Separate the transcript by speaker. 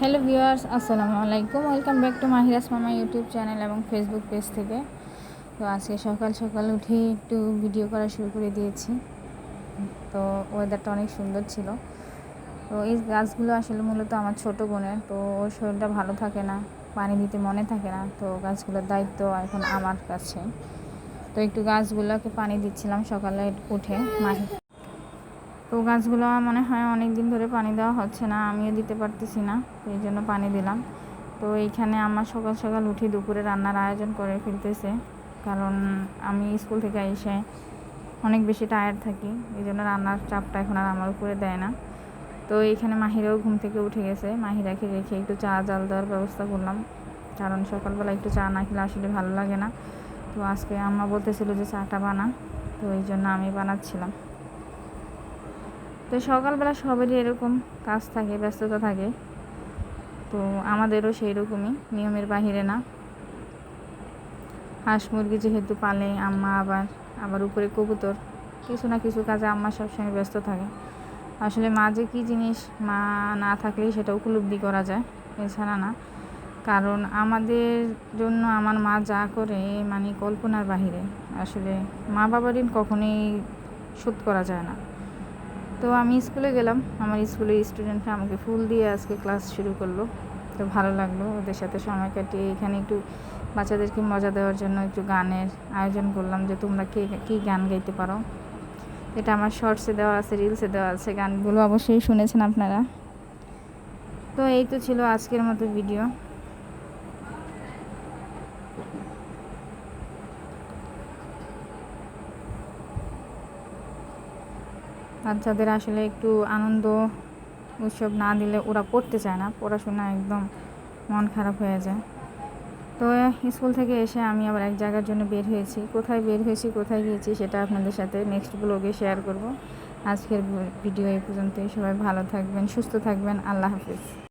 Speaker 1: Hello viewers, আসসালামু আলাইকুম। Welcome back to মাহিরাস মামা ইউটিউব চ্যানেল এবং ফেসবুক পেজ থেকে। তো আজকে সকাল সকাল উঠে একটু ভিডিও করা শুরু করে দিয়েছি। তো ওয়েদারটা অনেক সুন্দর ছিল। তো এই গাছগুলো আসলে মূলত আমার ছোট বোনের। তো ওর শরীরটা ভালো থাকে না, পানি দিতে মনে থাকে না। তো গাছগুলোর দায়িত্ব এখন আমার কাছে। তো একটু গাছগুলোকে পানি দিচ্ছিলাম সকালে উঠে মাহি তো গাছগুলো আমার মনে হয় অনেক দিন ধরে পানি দেওয়া হচ্ছে না, আমিও দিতে পারতেছি না এই জন্য পানি দিলাম। তো এইখানে আমার সকাল সকাল উঠে দুপুরে রান্নার আয়োজন করে ফেলতেছে, কারণ আমি স্কুল থেকে এসে অনেক বেশি টায়ার্ড থাকি, এই জন্য রান্নার চাপটা এখন আর আমার উপরে দেয় না। তো এইখানে মাহিরাও ঘুম থেকে উঠে গেছে, মাহিরাকে রেখে একটু চা, জাল দেওয়ার ব্যবস্থা করলাম, কারণ সকালবেলা একটু চা না খেলে আসলে ভালো লাগে না। তো আজকে আম্মা বলতেছিল যে চাটা বানা, তো এই জন্য আমি বানাচ্ছিলাম। তো সকালবেলা সবারই এরকম কাজ থাকে, ব্যস্ততা থাকে। তো আমাদেরও সেই রকমই নিয়মের বাহিরে না। হাঁস মুরগি যেহেতু পালে, আম্মা আবার আবার উপরে কবুতর, কিছু না কিছু কাজে আম্মা সবসময় ব্যস্ত থাকে। আসলে মা যে কী জিনিস মা না থাকলেই সেটা উপলব্ধি করা যায়, এছাড়া না। কারণ আমাদের জন্য আমার মা যা করে মানে কল্পনার বাহিরে। আসলে মা বাবার ঋণ কখনোই শোধ করা যায় না। তো আমি স্কুলে গেলাম। আমার স্কুলের স্টুডেন্টরা আমাকে ফুল দিয়ে আজকে ক্লাস শুরু করল। তো ভালো লাগল ওদের সাথে সময় কাটিয়ে। এখানে একটু বাচ্চাদেরকে মজা দেওয়ার জন্য একটু গানের আয়োজন করলাম যে তোমরা কে কী গান গাইতে পারো। এটা আমার শর্টসে দেওয়া আছে রিলসে দেওয়া আছে। গানগুলো অবশ্যই শুনেছেন আপনারা। তো এই তো ছিল আজকের মতো ভিডিও বাচ্চাদের আসলে একটু আনন্দ উৎসব না দিলে ওরা পড়তে চায় না। পড়াশোনা একদম মন খারাপ হয়ে যায়। তো স্কুল থেকে এসে আমি আবার এক জায়গার জন্য বের হয়েছি। কোথায় বের হয়েছি, কোথায় গিয়েছি সেটা আপনাদের সাথে নেক্সট ব্লগে শেয়ার করব। আজকের ভিডিও এই পর্যন্তই। সবাই ভালো থাকবেন, সুস্থ থাকবেন। আল্লাহ হাফিজ।